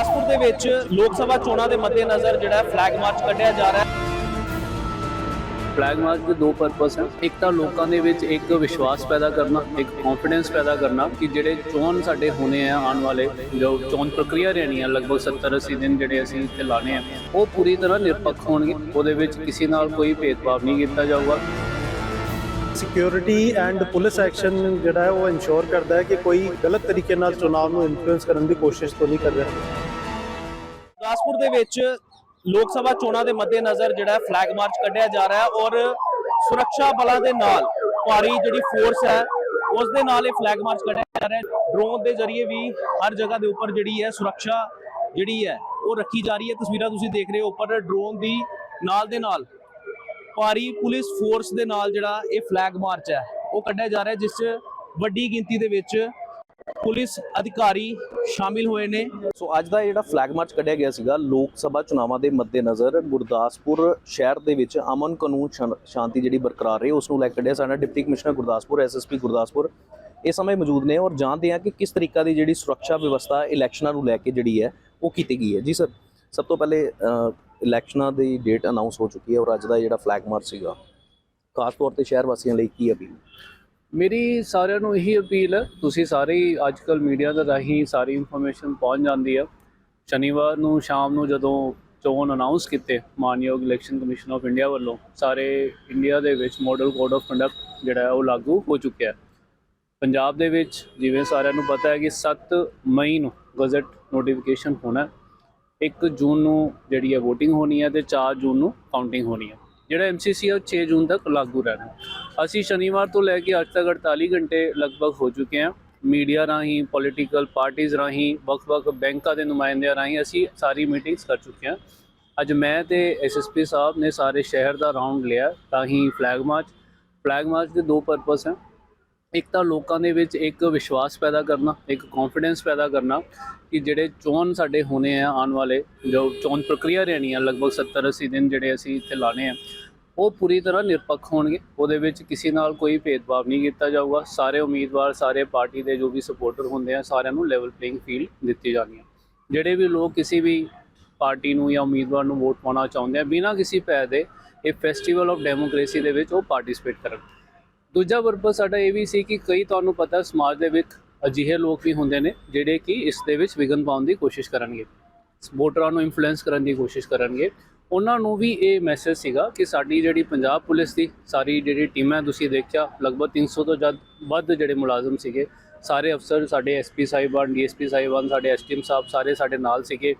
ਗੁਰਦਾਸਪੁਰ ਦੇ ਵਿੱਚ ਲੋਕ ਸਭਾ ਚੋਣਾਂ ਦੇ ਮੱਦੇਨਜ਼ਰ ਜਿਹੜਾ ਫਲੈਗ ਮਾਰਚ ਕੱਢਿਆ ਜਾ ਰਿਹਾ ਹੈ। ਫਲੈਗ ਮਾਰਚ ਦੇ ਦੋ ਪਰਪਸ ਹਨ। ਇੱਕ ਤਾਂ ਲੋਕਾਂ ਦੇ ਵਿੱਚ ਇੱਕ ਵਿਸ਼ਵਾਸ ਪੈਦਾ ਕਰਨਾ ਇੱਕ ਕੌਨਫੀਡੈਂਸ ਪੈਦਾ ਕਰਨਾ ਕਿ ਜਿਹੜੇ ਚੋਣ ਸਾਡੇ ਹੋਣੇ ਆ ਆਉਣ ਵਾਲੇ ਜੋ ਚੋਣ ਪ੍ਰਕਿਰਿਆ ਰਹਿਣੀ ਆ ਲਗਭਗ 70 80 ਦਿਨ ਜਿਹੜੇ ਅਸੀਂ ਇੱਥੇ ਲਾਣੇ ਆ ਉਹ ਪੂਰੀ ਤਰ੍ਹਾਂ ਨਿਰਪੱਖ ਹੋਣਗੇ। ਉਹਦੇ ਵਿੱਚ ਕਿਸੇ ਨਾਲ ਕੋਈ ਭੇਦਭਾਵ ਨਹੀਂ ਕੀਤਾ ਜਾਊਗਾ। ਸਿਕਿਉਰਿਟੀ ਐਂਡ ਪੁਲਿਸ ਐਕਸ਼ਨ ਜਿਹੜਾ ਹੈ ਉਹ ਇਨਸ਼ੋਰ ਕਰਦਾ ਹੈ ਕਿ ਕੋਈ ਗਲਤ ਤਰੀਕੇ ਨਾਲ ਚੁਣਾਵ ਨੂੰ ਇਨਫਲੂਐਂਸ ਕਰਨ ਦੀ ਕੋਸ਼ਿਸ਼ ਤੋਂ ਨਹੀਂ ਕਰ ਰਿਹਾ। ਗੁਰਦਾਸਪੁਰ ਦੇ ਵਿੱਚ ਲੋਕ ਸਭਾ ਚੋਣਾਂ ਦੇ ਮੱਦੇਨਜ਼ਰ ਜਿਹੜਾ ਫਲੈਗ ਮਾਰਚ ਕੱਢਿਆ ਜਾ ਰਿਹਾ ਹੈ ਔਰ ਸੁਰੱਖਿਆ ਬਲਾਂ ਦੇ ਨਾਲ ਭਾਰੀ ਜਿਹੜੀ ਫੋਰਸ ਹੈ, ਉਸ ਦੇ ਨਾਲ ਇਹ ਫਲੈਗ ਮਾਰਚ ਕੱਢਿਆ ਜਾ ਰਿਹਾ ਹੈ। ਡਰੋਨ ਦੇ ਜ਼ਰੀਏ ਵੀ ਹਰ ਜਗ੍ਹਾ ਦੇ ਉੱਪਰ ਜਿਹੜੀ ਹੈ ਸੁਰੱਖਿਆ ਜਿਹੜੀ ਹੈ, ਉਹ ਰੱਖੀ ਜਾ ਰਹੀ ਹੈ। ਤਸਵੀਰਾਂ ਤੁਸੀਂ ਦੇਖ ਰਹੇ ਹੋ ਉੱਪਰ ਡਰੋਨ ਦੀ ਨਾਲ ਦੇ ਨਾਲ ਭਾਰੀ ਪੁਲਿਸ ਫੋਰਸ ਦੇ ਨਾਲ ਜਿਹੜਾ ਇਹ ਫਲੈਗ ਮਾਰਚ ਹੈ, ਉਹ ਕੱਢਿਆ ਜਾ ਰਿਹਾ ਜਿਸ 'ਚ ਵੱਡੀ ਗਿਣਤੀ ਦੇ ਵਿੱਚ ਪੁਲਿਸ ਅਧਿਕਾਰੀ ਸ਼ਾਮਿਲ ਹੋਏ ਨੇ। ਸੋ ਅੱਜ ਦਾ ਜਿਹੜਾ ਫਲੈਗ ਮਾਰਚ ਕੱਢਿਆ ਗਿਆ ਸੀਗਾ, ਲੋਕ ਸਭਾ ਚੁਣਾਵਾਂ ਦੇ ਮੱਦੇਨਜ਼ਰ ਗੁਰਦਾਸਪੁਰ ਸ਼ਹਿਰ ਦੇ ਵਿੱਚ ਅਮਨ ਕਾਨੂੰਨ ਸ਼ਾਨ- ਸ਼ਾਂਤੀ ਜਿਹੜੀ ਬਰਕਰਾਰ ਰਹੇ ਉਸ ਨੂੰ ਲੈ ਕੇ ਕੱਢਿਆ ਸਾਡਾ deputy commissioner Gurdaspur SSP Gurdaspur. ਇਸ ਸਮੇਂ ਮੌਜੂਦ ਨੇ ਔਰ ਜਾਣਦੇ ਹਾਂ ਕਿ ਕਿਸ ਤਰੀਕਾ ਦੀ ਜਿਹੜੀ ਸੁਰੱਖਿਆ ਵਿਵਸਥਾ ਇਲੈਕਸ਼ਨਾਂ ਨੂੰ ਲੈ ਕੇ ਜਿਹੜੀ ਹੈ, ਉਹ ਕੀਤੀ ਗਈ ਹੈ। ਜੀ ਸਰ ਸਭ ਤੋਂ ਪਹਿਲੇ ਇਲੈਕਸ਼ਨਾਂ ਦੀ ਡੇਟ ਅਨਾਉਂਸ ਹੋ ਚੁੱਕੀ ਹੈ ਔਰ ਅੱਜ ਦਾ ਜਿਹੜਾ ਫਲੈਗ ਮਾਰਚ ਸੀਗਾ, ਖਾਸ ਤੌਰ ਤੇ ਸ਼ਹਿਰ ਵਾਸੀਆਂ ਲਈ ਕੀ ਅਪੀਲ? ਮੇਰੀ ਸਾਰਿਆਂ ਨੂੰ ਇਹੀ ਅਪੀਲ ਹੈ, ਤੁਸੀਂ ਸਾਰੇ ਹੀ ਅੱਜਕੱਲ ਮੀਡੀਆ ਦੇ ਰਾਹੀਂ ਸਾਰੀ ਇਨਫੋਰਮੇਸ਼ਨ ਪਹੁੰਚ ਜਾਂਦੀ ਹੈ। ਸ਼ਨੀਵਾਰ ਨੂੰ, ਸ਼ਾਮ ਨੂੰ ਜਦੋਂ ਚੋਣ ਅਨਾਉਂਸ ਕੀਤੇ ਮਾਨਯੋਗ ਇਲੈਕਸ਼ਨ ਕਮਿਸ਼ਨ ਆਫ ਇੰਡੀਆ ਵੱਲੋਂ, ਸਾਰੇ ਇੰਡੀਆ ਦੇ ਵਿੱਚ ਮਾਡਲ ਕੋਡ ਆਫ ਕੰਡਕਟ ਜਿਹੜਾ ਹੈ ਉਹ ਲਾਗੂ ਹੋ ਚੁੱਕਿਆ ਹੈ। ਪੰਜਾਬ ਦੇ ਵਿੱਚ ਜਿਵੇਂ ਸਾਰਿਆਂ ਨੂੰ ਪਤਾ ਹੈ ਕਿ 7 ਮਈ ਨੂੰ ਗਜ਼ਟ ਨੋਟੀਫਿਕੇਸ਼ਨ ਹੋਣਾ ਹੈ। 1 ਜੂਨ ਨੂੰ ਜਿਹੜੀ ਹੈ VOTING ਹੋਣੀ ਹੈ ਤੇ 4 ਜੂਨ ਨੂੰ ਕਾਊਂਟਿੰਗ ਹੋਣੀ ਹੈ। ਜਿਹੜਾ ਐਮਸੀਸੀ ਹੈ ਉਹ 6 ਜੂਨ ਤੱਕ ਲਾਗੂ ਰਹਿਣਾ। ਅਸੀਂ ਸ਼ਨੀਵਾਰ ਤੋਂ ਲੈ ਕੇ ਅੱਜ ਤੱਕ 48 ਘੰਟੇ ਲਗਭਗ ਹੋ ਚੁੱਕੇ ਹਾਂ। ਮੀਡੀਆ ਰਾਹੀਂ ਪੋਲੀਟੀਕਲ ਪਾਰਟੀਆਂ ਰਾਹੀਂ, ਵੱਖ-ਵੱਖ ਬੈਂਕਾਂ ਦੇ ਨੁਮਾਇੰਦਿਆਂ ਰਾਹੀਂ ਅਸੀਂ ਸਾਰੀ ਮੀਟਿੰਗਸ ਕਰ ਚੁੱਕੇ ਹਾਂ। ਅੱਜ ਮੈਂ ਤੇ ਐਸਐਸਪੀ ਸਾਹਿਬ ਨੇ ਸਾਰੇ ਸ਼ਹਿਰ ਦਾ ਰਾਉਂਡ ਲਿਆ, ਤਾਂ ਹੀ ਫਲੈਗ ਮਾਰਚ ਫਲੈਗ ਮਾਰਚ ਦੇ ਦੋ ਪਰਪਸ ਹਨ। ਇੱਕ ਤਾਂ ਲੋਕਾਂ ਦੇ ਵਿੱਚ ਇੱਕ ਵਿਸ਼ਵਾਸ ਪੈਦਾ ਕਰਨਾ, ਇੱਕ ਕੌਨਫੀਡੈਂਸ ਪੈਦਾ ਕਰਨਾ ਕਿ ਜਿਹੜੇ ਚੋਣ ਸਾਡੇ ਹੋਣੇ ਆ ਆਉਣ ਵਾਲੇ, ਜੋ ਚੋਣ ਪ੍ਰਕਿਰਿਆ ਰਹਿਣੀ ਆ, ਲਗਭਗ 70 80 ਦਿਨ ਜਿਹੜੇ ਅਸੀਂ ਇੱਥੇ ਲਾਣੇ ਆ, ਉਹ ਪੂਰੀ ਤਰ੍ਹਾਂ ਨਿਰਪੱਖ ਹੋਣਗੇ। ਉਹਦੇ ਵਿੱਚ ਕਿਸੇ ਨਾਲ ਕੋਈ ਭੇਦਭਾਵ ਨਹੀਂ ਕੀਤਾ ਜਾਊਗਾ। ਸਾਰੇ ਉਮੀਦਵਾਰ, ਸਾਰੇ ਪਾਰਟੀ ਦੇ ਜੋ ਵੀ ਸਪੋਰਟਰ ਹੁੰਦੇ ਆ, ਸਾਰਿਆਂ ਨੂੰ ਲੈਵਲ ਪਲੇਇੰਗ ਫੀਲਡ ਦਿੱਤੀ ਜਾਣੀ ਹੈ ਜਿਹੜੇ ਵੀ ਲੋਕ ਕਿਸੇ ਵੀ ਪਾਰਟੀ ਨੂੰ ਜਾਂ ਉਮੀਦਵਾਰ ਨੂੰ ਵੋਟ ਪਾਉਣਾ ਚਾਹੁੰਦੇ ਆ, ਬਿਨਾਂ ਕਿਸੇ ਭੈ ਦੇ ਇਹ ਫੈਸਟੀਵਲ ਆਫ ਡੈਮੋਕ੍ਰੇਸੀ ਦੇ ਵਿੱਚ ਉਹ ਪਾਰਟਿਸਿਪੇਟ ਕਰਨ। ਦੂਜਾ ਪਰਪਸ ਸਾਡਾ ਇਹ ਵੀ ਸੀ ਕਿ ਕਈ ਤੁਹਾਨੂੰ ਪਤਾ ਸਮਾਜ ਦੇ ਵਿੱਚ ਅਜਿਹੇ ਲੋਕ ਵੀ ਹੁੰਦੇ ਨੇ ਜਿਹੜੇ ਕਿ ਇਸ ਦੇ ਵਿੱਚ ਵਿਘਨ ਪਾਉਣ ਦੀ ਕੋਸ਼ਿਸ਼ ਕਰਨਗੇ, ਵੋਟਰਾਂ ਨੂੰ ਇਨਫਲੂਐਂਸ ਕਰਨ ਦੀ ਕੋਸ਼ਿਸ਼ ਕਰਨਗੇ। ਉਹਨਾਂ ਨੂੰ ਵੀ ਇਹ ਮੈਸੇਜ ਸੀਗਾ ਕਿ ਸਾਡੀ ਜਿਹੜੀ ਪੰਜਾਬ ਪੁਲਿਸ ਦੀ ਸਾਰੀ ਜਿਹੜੀ ਟੀਮਾਂ ਤੁਸੀਂ ਦੇਖਿਆ, ਲਗਭਗ 300 ਤੋਂ ਜਦ ਵੱਧ ਜਿਹੜੇ ਮੁਲਾਜ਼ਮ ਸੀਗੇ, ਸਾਰੇ ਅਫਸਰ ਸਾਡੇ ਐਸਪੀ ਸਾਹਿਬਾਨ, ਡੀਐਸਪੀ ਸਾਹਿਬਾਨ, ਸਾਡੇ ਐਸਟੀਐਮ ਸਾਹਿਬ ਸਾਰੇ ਸਾਡੇ ਨਾਲ ਸੀਗੇ।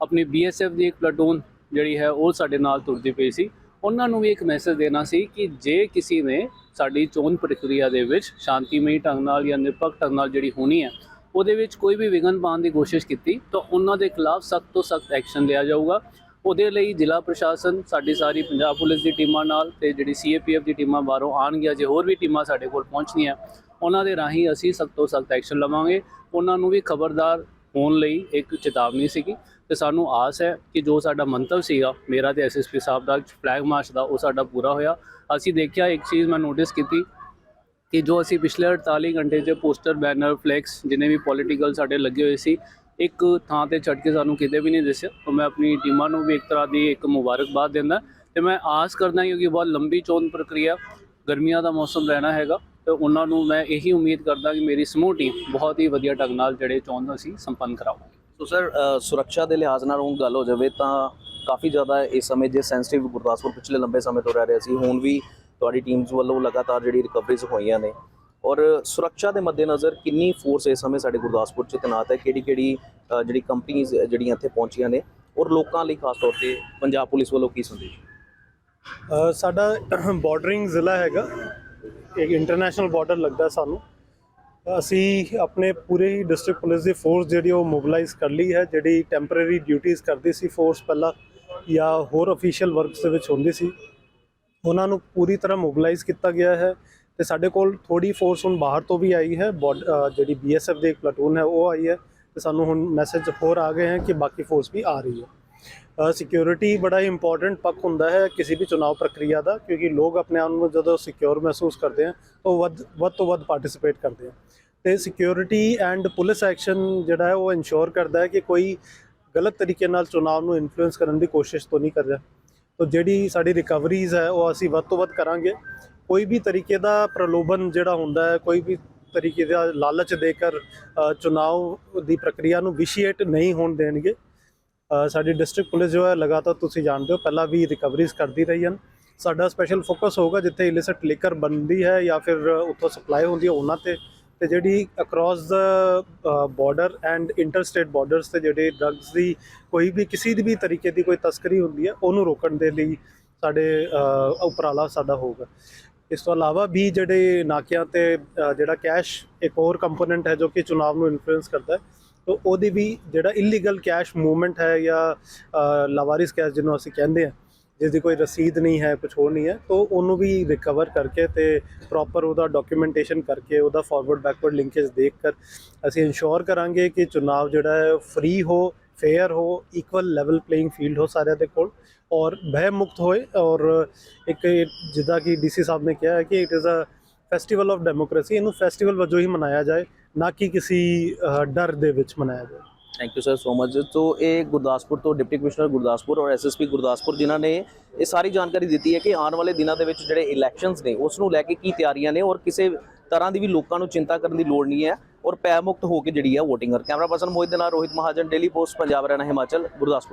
ਆਪਣੀ ਬੀਐਸਐਫ ਦੀ ਇੱਕ ਪਲਟੂਨ ਜਿਹੜੀ ਹੈ, ਉਹ ਸਾਡੇ ਨਾਲ ਤੁਰਦੀ ਪਈ ਸੀ। ਉਹਨਾਂ ਨੂੰ ਵੀ ਇੱਕ ਮੈਸੇਜ ਦੇਣਾ ਸੀ ਕਿ ਜੇ ਕਿਸੇ ਨੇ ਸਾਡੀ ਚੋਣ ਪ੍ਰਕਿਰਿਆ ਦੇ ਵਿੱਚ ਸ਼ਾਂਤੀਮਈ ਢੰਗ ਨਾਲ ਜਾਂ ਨਿਰਪੱਖ ਢੰਗ ਨਾਲ ਜਿਹੜੀ ਹੋਣੀ ਹੈ, ਉਹਦੇ ਵਿੱਚ ਕੋਈ ਵੀ ਵਿਘਨ ਪਾਉਣ ਦੀ ਕੋਸ਼ਿਸ਼ ਕੀਤੀ, ਤਾਂ ਉਹਨਾਂ ਦੇ ਖਿਲਾਫ ਸਖਤ ਤੋਂ ਸਖਤ ਐਕਸ਼ਨ ਲਿਆ ਜਾਊਗਾ। ਉਹਦੇ ਲਈ ਜ਼ਿਲ੍ਹਾ ਪ੍ਰਸ਼ਾਸਨ, ਸਾਡੀ ਸਾਰੀ ਪੰਜਾਬ ਪੁਲਿਸ ਦੀ ਟੀਮਾਂ ਨਾਲ ਤੇ ਜਿਹੜੀ ਸੀਏਪੀਐਫ ਦੀ ਟੀਮਾਂ ਬਾਹਰੋਂ ਆਉਣਗੀਆਂ, ਜੇ ਹੋਰ ਵੀ ਟੀਮਾਂ ਸਾਡੇ ਕੋਲ ਪਹੁੰਚਣੀਆਂ, ਉਹਨਾਂ ਦੇ ਰਾਹੀਂ ਅਸੀਂ ਸਖਤ ਤੋਂ ਸਖਤ ਐਕਸ਼ਨ ਲਵਾਂਗੇ। ਉਹਨਾਂ ਨੂੰ ਵੀ ਖਬਰਦਾਰ ਹੋਣ ਲਈ ਇੱਕ ਚੇਤਾਵਨੀ ਸੀਗੀ ਤੇ ਸਾਨੂੰ ਆਸ ਹੈ ਕਿ ਜੋ ਸਾਡਾ ਮੰਤਵ ਸੀਗਾ, ਮੇਰਾ ਤੇ ਐਸਐਸਪੀ ਸਾਹਿਬ ਦਾ ਫਲੈਗ ਮਾਰਚ ਦਾ, ਉਹ ਸਾਡਾ ਪੂਰਾ ਹੋਇਆ। ਅਸੀਂ ਦੇਖਿਆ, ਇੱਕ ਚੀਜ਼ ਮੈਂ ਨੋਟਿਸ ਕੀਤੀ ਕਿ ਜੋ ਅਸੀਂ ਪਿਛਲੇ 48 ਘੰਟੇ 'ਚ ਪੋਸਟਰ ਬੈਨਰ ਫਲੈਕਸ ਜਿੰਨੇ ਵੀ ਪੋਲੀਟੀਕਲ ਸਾਡੇ ਲੱਗੇ ਹੋਏ ਸੀ, ਇੱਕ ਥਾਂ ਤੇ ਛੱਡ ਕੇ ਸਾਨੂੰ ਕਿਤੇ ਵੀ ਨਹੀਂ ਦਿਸਿਆ ਤਾਂ ਮੈਂ ਆਪਣੀ ਟੀਮਾਂ ਨੂੰ ਵੀ ਇੱਕ ਤਰ੍ਹਾਂ ਦੀ ਇੱਕ ਮੁਬਾਰਕਬਾਦ ਦਿੰਦਾ। ਤੇ ਮੈਂ ਆਸ ਕਰਦਾ ਕਿਉਂਕਿ ਬਹੁਤ ਲੰਬੀ ਚੋਣ ਪ੍ਰਕਿਰਿਆ ਗਰਮੀਆਂ ਦਾ ਮੌਸਮ ਰਹਿਣਾ ਹੈਗਾ। ਤੇ ਉਹਨਾਂ ਨੂੰ ਮੈਂ ਇਹੀ ਉਮੀਦ ਕਰਦਾ ਕਿ ਮੇਰੀ ਸਮੂਹ ਟੀਮ ਬਹੁਤ ਹੀ ਵਧੀਆ ਢੰਗ ਨਾਲ ਜਿਹੜੇ ਚੋਣ ਅਸੀਂ ਸੰਪੰਨ ਕਰਾਵਾਂਗੇ ਸੋ ਸਰ ਸੁਰੱਖਿਆ ਦੇ ਲਿਹਾਜ਼ ਨਾਲ ਹੁਣ ਗੱਲ ਹੋ ਜਾਵੇ ਤਾਂ ਕਾਫੀ ਜ਼ਿਆਦਾ ਇਸ ਸਮੇਂ ਜੇ ਸੈਂਸਿਟਿਵ ਗੁਰਦਾਸਪੁਰ ਪਿਛਲੇ ਲੰਬੇ ਸਮੇਂ ਤੋਂ ਰਹਿ ਰਿਹਾ ਸੀ ਹੁਣ ਵੀ ਤੁਹਾਡੀ ਟੀਮਸ ਵੱਲੋਂ ਲਗਾਤਾਰ ਜਿਹੜੀ ਰਿਕਵਰੀਜ਼ ਹੋਈਆਂ ਨੇ। ਔਰ ਸੁਰੱਖਿਆ ਦੇ ਮੱਦੇਨਜ਼ਰ ਕਿੰਨੀ ਫੋਰਸ ਇਸ ਸਮੇਂ ਸਾਡੇ ਗੁਰਦਾਸਪੁਰ 'ਚ ਤੈਨਾਤ ਹੈ? ਕਿਹੜੀ ਕਿਹੜੀ ਜਿਹੜੀ ਕੰਪਨੀਆਂ ਜਿਹੜੀਆਂ ਇੱਥੇ ਪਹੁੰਚੀਆਂ ਨੇ? ਔਰ ਲੋਕਾਂ ਲਈ ਖਾਸ ਤੌਰ ਤੇ ਪੰਜਾਬ ਪੁਲਿਸ ਵੱਲੋਂ ਕੀ ਸੰਦੇਸ਼? ਸਾਡਾ ਬਾਰਡਰਿੰਗ ਜ਼ਿਲ੍ਹਾ ਹੈਗਾ। ਇੱਕ ਇੰਟਰਨੈਸ਼ਨਲ ਬਾਰਡਰ ਲੱਗਦਾ ਸਾਨੂੰ। ਅਸੀਂ ਆਪਣੇ ਪੂਰੇ ਹੀ ਡਿਸਟ੍ਰਿਕਟ ਪੁਲਿਸ ਦੀ ਫੋਰਸ ਜਿਹੜੀ ਉਹ ਮੋਬਿਲਾਈਜ਼ ਕਰ ਲਈ ਹੈ ਜਿਹੜੀ ਟੈਂਪਰੇਰੀ ਡਿਊਟੀਆਂ ਕਰਦੀ ਸੀ ਫੋਰਸ ਪਹਿਲਾਂ ਜਾਂ ਹੋਰ ਅਫੀਸ਼ੀਅਲ ਵਰਕਸ ਦੇ ਵਿੱਚ ਹੁੰਦੀ ਸੀ। ਉਹਨਾਂ ਨੂੰ ਪੂਰੀ ਤਰ੍ਹਾਂ ਮੋਬਿਲਾਈਜ਼ ਕੀਤਾ ਗਿਆ ਹੈ ਤੇ ਸਾਡੇ ਕੋਲ ਥੋੜੀ ਫੋਰਸ ਹੁਣ ਬਾਹਰ ਤੋਂ ਵੀ ਆਈ ਹੈ ਬੋਡ- ਅ, ਜਿਹੜੀ ਬੀਐਸਐਫ ਦੀ ਇੱਕ ਪਲਟੂਨ ਹੈ ਉਹ ਆਈ ਹੈ ਤੇ ਸਾਨੂੰ ਹੁਣ ਮੈਸੇਜ ਹੋਰ ਆ ਗਏ ਹਨ ਕਿ ਬਾਕੀ ਫੋਰਸ ਵੀ ਆ ਰਹੀ ਹੈ। ਸਿਕਿਉਰਿਟੀ ਬੜਾ ਹੀ ਇੰਪੋਰਟੈਂਟ ਪੱਖ ਹੁੰਦਾ ਹੈ ਕਿਸੇ ਵੀ ਚੁਣਾਵ ਪ੍ਰਕਿਰਿਆ ਦਾ ਕਿਉਂਕਿ ਲੋਕ ਆਪਣੇ ਆਪ ਨੂੰ ਜਦੋਂ ਸਿਕਿਉਰ ਮਹਿਸੂਸ ਕਰਦੇ ਹਨ ਤਾਂ ਉਹ ਵੱਧ ਵੱਧ ਤੋਂ ਵੱਧ ਪਾਰਟਿਸਿਪੇਟ ਕਰਦੇ ਹਨ ਤੇ ਸਿਕਿਉਰਿਟੀ ਐਂਡ ਪੁਲਿਸ ਐਕਸ਼ਨ ਜਿਹੜਾ ਹੈ ਉਹ ਇਨਸ਼ੋਰ ਕਰਦਾ ਹੈ ਕਿ ਕੋਈ ਗਲਤ ਤਰੀਕੇ ਨਾਲ ਚੁਣਾਵ ਨੂੰ ਇਨਫਲੂਐਂਸ ਕਰਨ ਦੀ ਕੋਸ਼ਿਸ਼ ਤੋਂ ਨਹੀਂ ਕਰ ਰਿਹਾ ਤੋ ਜਿਹੜੀ ਸਾਡੀ ਰਿਕਵਰੀਜ਼ ਹੈ ਉਹ ਅਸੀਂ ਵੱਧ ਤੋਂ ਵੱਧ ਕਰਾਂਗੇ। ਕੋਈ ਵੀ ਤਰੀਕੇ ਦਾ ਪ੍ਰਲੋਭਨ ਜਿਹੜਾ ਹੁੰਦਾ ਹੈ ਕੋਈ ਵੀ ਤਰੀਕੇ ਦਾ ਲਾਲਚ ਦੇ ਕਰ ਅ, ਦੀ ਪ੍ਰਕਿਰਿਆ ਨੂੰ ਵਿਸ਼ੀਏਟ ਨਹੀਂ ਹੋਣ ਦੇਣਗੇ। ਸਾਡੀ ਡਿਸਟ੍ਰਿਕਟ ਪੁਲਿਸ ਜੋ ਹੈ ਲਗਾਤਾਰ ਤੁਸੀਂ ਜਾਣਦੇ ਹੋ, ਪਹਿਲਾਂ ਵੀ ਰਿਕਵਰੀਜ਼ ਕਰਦੀ ਰਹੀ ਹਨ। ਸਾਡਾ ਸਪੈਸ਼ਲ ਫੋਕਸ ਹੋਊਗਾ ਜਿੱਥੇ ਇਲਿਸਿਟ ਲਿਕਰ ਬਣਦੀ ਹੈ ਜਾਂ ਫਿਰ ਉੱਥੋਂ ਸਪਲਾਈ ਹੁੰਦੀ ਹੈ ਉਹਨਾਂ ਤੇ। ਤੇ ਜਿਹੜੀ ਅਕ੍ਰੋਸ ਦਾ ਬਾਰਡਰ ਐਂਡ ਇੰਟਰਸਟੇਟ ਬਾਰਡਰਸ ਤੇ ਜਿਹੜੇ ਡਰੱਗਸ ਦੀ ਕੋਈ ਵੀ ਕਿਸੇ ਵੀ ਤਰੀਕੇ ਦੀ ਕੋਈ ਤਸਕਰੀ ਹੁੰਦੀ ਹੈ, ਉਹਨੂੰ ਰੋਕਣ ਦੇ ਲਈ ਸਾਡੇ ਉਪਰਾਲਾ ਸਾਡਾ ਹੋਊਗਾ। ਇਸ ਤੋਂ ਇਲਾਵਾ ਵੀ ਜਿਹੜੇ ਨਾਕਿਆਂ ਤੇ ਜਿਹੜਾ ਕੈਸ਼ ਇੱਕ ਹੋਰ ਕੰਪੋਨੈਂਟ ਹੈ ਜੋ ਕਿ ਚੁਣਾਵ ਨੂੰ ਇਨਫਲੂਐਂਸ ਕਰਦਾ ਹੈ ਤੋ ਉਹਦੀ ਵੀ ਜਿਹੜਾ ਇਲੀਗਲ ਕੈਸ਼ ਮੂਵਮੈਂਟ ਹੈ ਜਾਂ ਲਾਵਾਰਿਸ ਕੈਸ਼ ਜਿਹਨੂੰ ਅਸੀਂ ਕਹਿੰਦੇ ਆ ਜਿਸ ਦੀ ਕੋਈ ਰਸੀਦ ਨਹੀਂ ਹੈ ਕੁਝ ਹੋਰ ਨਹੀਂ ਹੈ, ਤੋ ਉਹਨੂੰ ਵੀ ਰਿਕਵਰ ਕਰਕੇ ਤੇ ਪ੍ਰੋਪਰ ਉਹਦਾ ਡਾਕੂਮੈਂਟੇਸ਼ਨ ਕਰਕੇ ਉਹਦਾ ਫਾਰਵਰਡ ਬੈਕਵਰਡ ਲਿੰਕੇਜ ਦੇਖ ਕਰ ਅਸੀਂ ਇਨਸ਼ੋਰ ਕਰਾਂਗੇ ਕਿ ਚੁਣਾਵ ਜਿਹੜਾ ਹੈ ਫ੍ਰੀ ਹੋ ਫੇਅਰ ਹੋ ਇਕੁਅਲ ਲੈਵਲ ਪਲੇਇੰਗ ਫੀਲਡ ਹੋ ਸਾਰਿਆਂ ਦੇ ਕੋਲ ਔਰ ਭੈ ਮੁਕਤ ਹੋਏ ਔਰ ਇੱਕ ਜਿੱਦਾਂ ਕਿ ਡੀਸੀ ਸਾਹਿਬ ਨੇ ਕਿਹਾ ਹੈ ਕਿ it is a festival of democracy ਇਹਨੂੰ ਫੈਸਟੀਵਲ ਵਜੋਂ ਹੀ ਮਨਾਇਆ ਜਾਏ। ਨਾ ਕਿ ਕਿਸੇ ਡਰ ਦੇ ਵਿੱਚ ਮਨਾਇਆ ਜਾਵੇ। Thank you sir so much so ਇਹ ਗੁਰਦਾਸਪੁਰ ਤੋਂ ਡਿਪਟੀ ਕਮਿਸ਼ਨਰ ਗੁਰਦਾਸਪੁਰ ਔਰ ਐਸਐਸਪੀ ਗੁਰਦਾਸਪੁਰ ਜਿਨ੍ਹਾਂ ਨੇ ਇਹ ਸਾਰੀ ਜਾਣਕਾਰੀ ਦਿੱਤੀ ਹੈ ਕਿ ਆਉਣ ਵਾਲੇ ਦਿਨਾਂ ਦੇ ਵਿੱਚ ਜਿਹੜੇ ਇਲੈਕਸ਼ਨਸ ਨੇ ਉਸ ਨੂੰ ਲੈ ਕੇ ਕੀ ਤਿਆਰੀਆਂ ਨੇ ਔਰ ਕਿਸੇ ਤਰ੍ਹਾਂ ਦੀ ਵੀ ਲੋਕਾਂ ਨੂੰ ਚਿੰਤਾ ਕਰਨ ਦੀ ਲੋੜ ਨਹੀਂ ਹੈ ਔਰ ਪੈ ਮੁਕਤ ਹੋ ਕੇ ਜਿਹੜੀ ਹੈ VOTING ਕਰ ਕੈਮਰਾ ਪਰਸਨ ਮੋਹਿਤ ਦੇ ਨਾਲ ਰੋਹਿਤ ਮਹਾਜਨ ਡੇਲੀ ਪੋਸਟ ਪੰਜਾਬ ਰਹਿਣਾ ਹਿਮਾਚਲ, ਗੁਰਦਾਸਪੁਰ।